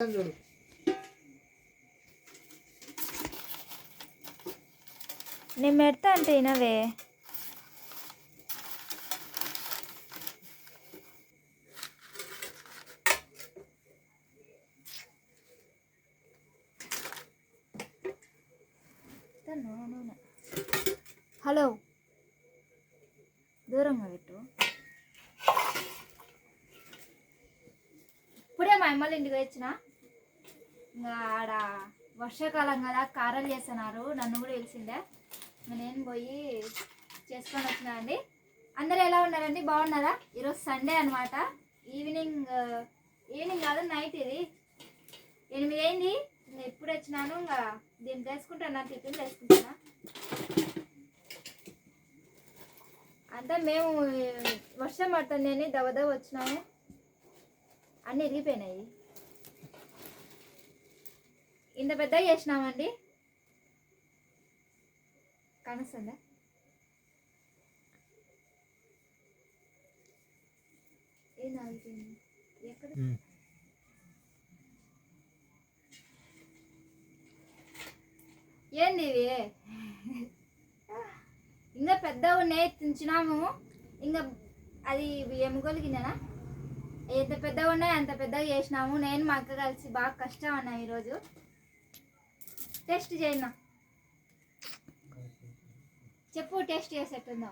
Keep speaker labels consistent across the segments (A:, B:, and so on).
A: చూడు
B: నేను పెడతా అంటే ఇనవే హలో. దూరంగా పెట్టు. ఇప్పుడే మా అమ్మల ఇంటికి వచ్చినా? ఇంకా ఆడ వర్షాకాలం కదా కారాలు చేస్తున్నారు. నన్ను కూడా తెలిసిందే నేను పోయి చేసుకొని వచ్చినా అండి. అందరు ఎలా ఉన్నారండి? బాగున్నారా? ఈరోజు సండే అనమాట ఈవినింగ్ ఈవినింగ్ కాదు నైట్ ఇది. ఎనిమిది అయింది. నేను ఎప్పుడు వచ్చినాను? ఇంకా దీన్ని చేసుకుంటాను టిఫిన్ వేసుకుంటానా? అంటే మేము వర్షం పడుతుంది అని దవ వచ్చినాము. అన్నీ ఇరిగిపోయినాయి. ఇంత పెద్దగా చేసినామండి? కనుస్తుందా? ఏం ఆగిపోయింది ఎక్కడ? ఏంది ఇవి ఇంకా పెద్దగా ఉన్నాయి తించినాము. ఇంకా అది ఎముకలు గిన్నెనా? ఎంత పెద్దగా ఉన్నాయి అంత పెద్దగా చేసినాము. నేను మా అక్క కలిసి బాగా కష్టం అన్నా ఈరోజు. టెస్ట్ చేయనా? చెప్పు టెస్ట్ చేసేట్టుందా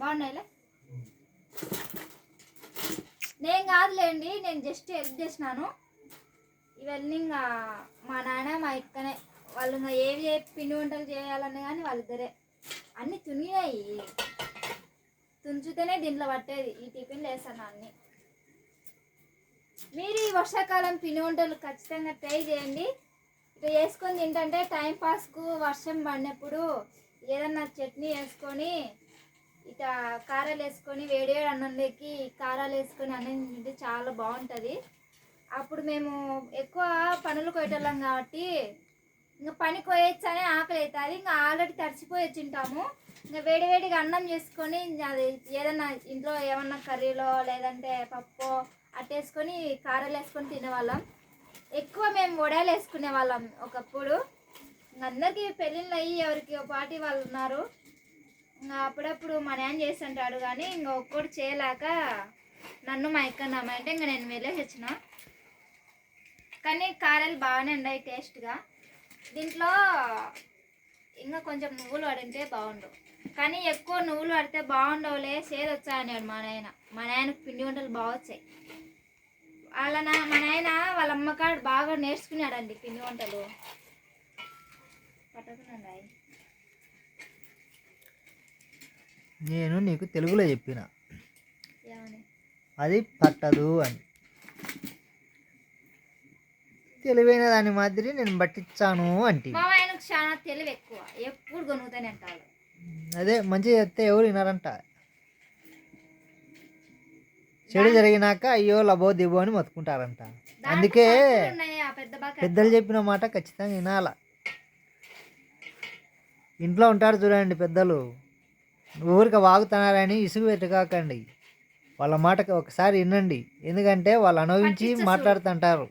B: బాగున్నాయిలే? నేను కాదులేండి నేను జస్ట్ హెల్ప్ చేసినాను. ఇవన్నీ ఇంకా మా నాన్న మా ఇక్కనే వాళ్ళు ఇంకా ఏవి పిండి వంటలు చేయాలన్నా కానీ వాళ్ళిద్దరే. అన్నీ తునిగినాయి తుంచితేనే దీంట్లో పట్టేది. ఈ టిఫిన్లు వేస్తాను అన్నీ. మీరు ఈ వర్షాకాలం పిండి వంటలు ఖచ్చితంగా ట్రై చేయండి. ఇట్లా వేసుకొని తింటుంటే టైం పాస్కు వర్షం పడినప్పుడు ఏదన్నా చట్నీ వేసుకొని ఇట్లా కారాలు వేసుకొని వేడి వేడి అన్నంలోకి కారాలు వేసుకొని అన్నం తింటే చాలా బాగుంటుంది. అప్పుడు మేము ఎక్కువ పనులు కొయ్యటోళ్ళం కాబట్టి ఇంకా పని కొయ్యొచ్చని ఆకలి అవుతుంది ఇంకా ఆల్రెడీ తడిచిపోయి వచ్చింటాము ఇంకా వేడివేడిగా అన్నం చేసుకొని అది ఏదన్నా ఇంట్లో ఏమన్నా కర్రీలో లేదంటే పప్పు అట్టేసుకొని కారాలు వేసుకొని తినేవాళ్ళం. ఎక్కువ మేము వడాలు వేసుకునే వాళ్ళం ఒకప్పుడు. అందరికీ పెళ్ళిళ్ళు అయ్యి ఎవరికి ఒక పాటి వాళ్ళు ఉన్నారు. ఇంకా అప్పుడప్పుడు మా నాన్న చేస్తుంటాడు కానీ ఇంకా ఒక్కడు చేయలేక నన్ను మా ఎక్కన్నామంటే ఇంకా నేను వెళ్ళేసి వచ్చిన. కానీ కారాలు బాగానే ఉన్నాయి టేస్ట్గా. దీంట్లో ఇంకా కొంచెం నువ్వులు పడింటే బాగుండు. కానీ ఎక్కువ నువ్వులు పడితే బాగుండవులే సేదు మా నాయన. మా నాయనకు పిండి వంటలు బాగా వచ్చాయి. వాళ్ళ నా మా నాయన వాళ్ళ అమ్మకాడు బాగా నేర్చుకున్నాడండి పిండి వంటలు.
A: నేను నీకు తెలుగులో చెప్పిన.
B: ఏమని?
A: అది పట్టదు అని. తెలివైన దాని మాదిరి నేను పట్టించాను అంటే
B: మా ఆయనకు చాలా తెలివి ఎక్కువ ఎప్పుడు కొనుగుతానే అంటాడు
A: అదే మంచి చెప్తే ఎవరు వినారంట. చెడు జరిగినాక అయ్యో లబో దిబో అని మొత్తుకుంటారంట. అందుకే పెద్దలు చెప్పిన మాట ఖచ్చితంగా వినాల. ఇంట్లో ఉంటారు చూడండి పెద్దలు. ఊరికి వాగుతున్నారని ఇసుగు పెట్టకాకండి. వాళ్ళ మాటకి ఒకసారి వినండి. ఎందుకంటే వాళ్ళు అనుభవించి. మాట్లాడుతుంటారు.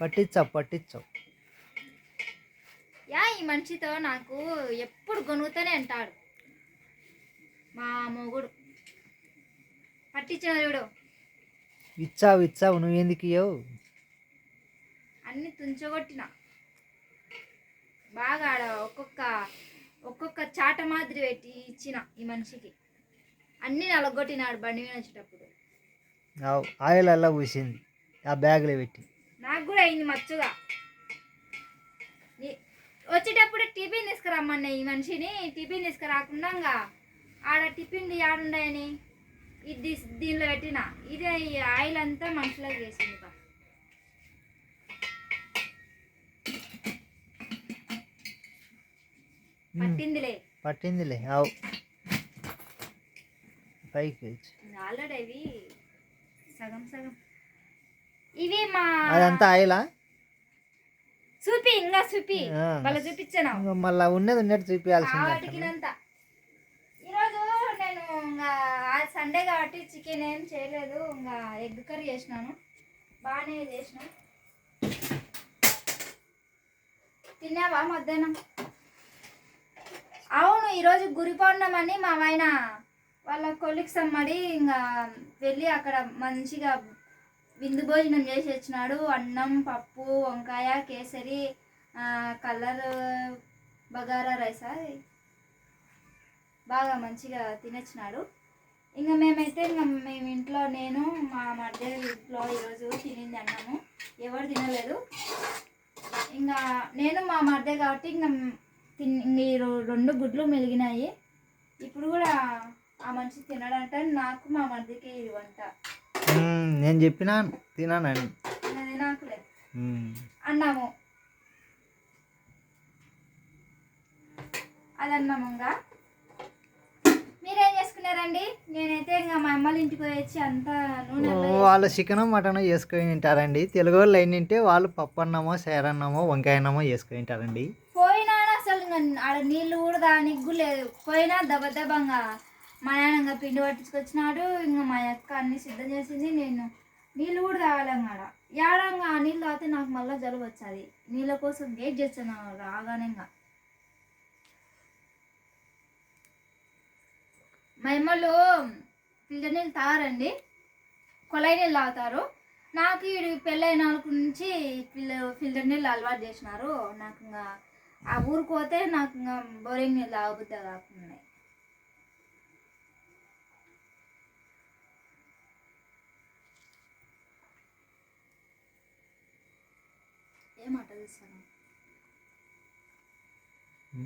A: పట్టించావు పట్టించావు.
B: యా ఈ మనిషితో నాకు ఎప్పుడు కొనుగుతానే అంటాడు మా మొగుడు. పట్టించిన చూడు.
A: ఇచ్చావు ఇచ్చావు నువ్వు ఎందుకు ఇయ్యవు?
B: అన్ని తుంచగొట్టిన. బాగా ఆడ ఒక్కొక్క ఒక్కొక్క చాట మాదిరి పెట్టి ఇచ్చిన ఈ మనిషికి. అన్ని నలగొట్టినాడు బండి మీద వచ్చేటప్పుడు.
A: ఆయిల్ అలా పూసింది. ఆ బ్యాగ్లో పెట్టి.
B: నాకు కూడా అయింది మచ్చుగా. టిఫిన్ తీసుకురమ్మన్న ఈ మనిషిని. టిఫిన్ తీసుకురాకుండా ఆడ టిఫిన్ ఆడుండాయని ఇది దీనిలో పెట్టిన. ఇది ఆయిల్ అంతా మనుషులకు చేసింది బా. పట్టిందిలే.
A: పట్టిందిలే. వచ్చి
B: ఆల్రెడీ అవి సగం సగం. ఇవి మా
A: అదంతా ఆయిలా?
B: చూపి ఇంకా చూపి.
A: ఆ.
B: వాళ్ళ చూపించాను.
A: మళ్ళీ ఉన్నది ఉన్నట్టు చూపించాల్సిందే
B: ఆవటికినంత ఇంకా ఆ సండే కాబట్టి చికెన్ ఏం చేయలేదు. ఇంకా ఎగ్ కర్రీ చేసినాను. బాగానే చేసిన. తిన్నావా మధ్యాహ్నం? అవును ఈరోజు గురి పౌర్ణమని మా ఆయన వాళ్ళ కొలిక్స్ అమ్మడి ఇంకా వెళ్ళి అక్కడ మంచిగా విందు భోజనం చేసి వచ్చినాడు. అన్నం పప్పు వంకాయ కేసరి కలర్ బగారా రైస్? బాగా మంచిగా తినొచ్చినాడు. ఇంకా మేమైతే ఇంకా మేము ఇంట్లో నేను మా మధ్య ఇంట్లో ఈరోజు తినింది అన్నాము. ఎవరు తినలేదు. ఇంకా నేను మా మధ్య కాబట్టి ఇంకా తిన్ ఇంక రెండు గుడ్లు మెలిగినాయి. ఇప్పుడు కూడా ఆ మనిషి తినడంటే. నాకు మా మధ్యకి ఇది వంట.
A: నేను చెప్పినా మ్మ్.
B: అన్నాము. అది అన్నాము ఇంకా. మీరేం చేసుకున్నారండి? నేనైతే ఇంకా మా అమ్మల ఇంటికి వచ్చి అంతా నూనె
A: వాళ్ళు చికెన్ మటన్ చేసుకొని తింటారండి. తెలుగు వాళ్ళు ఏంటంటే వాళ్ళు పప్పు అన్నమో సేరన్నమో వంకాయ అన్నమో చేసుకొని తింటారండి.
B: పోయినా అసలు ఆడ నీళ్ళు కూడా దానికి లేదు. పోయినా దెబ్బ దెబ్బంగా మా నాన్న ఇంకా పిండి పట్టించుకొచ్చినాడు ఇంకా మా అక్క అన్ని సిద్ధం చేసింది నేను నీళ్ళు కూడా తాగలేం ఆడ ఏడంగా ఆ నీళ్ళు తాగితే నాకు మళ్ళీ జలుబు వచ్చాది. నీళ్ళ కోసం వెయిట్ చేస్తాను రాగానే ఇంకా. మా అమ్మలు ఫిల్టర్ నీళ్ళు తాగరండి. కొలై నీళ్ళు తాగుతారు. నాకు ఈ పెళ్ళైన నుంచి ఫిల్ ఫిల్టర్ నీళ్ళు అలవాటు చేసినారు. నాకు ఇంకా ఆ ఊరికి పోతే నాకు ఇంకా బోరింగ్ నీళ్ళు తాగబుద్ది కాకుండా. ఏం చూస్తాను?
A: చేస్తాను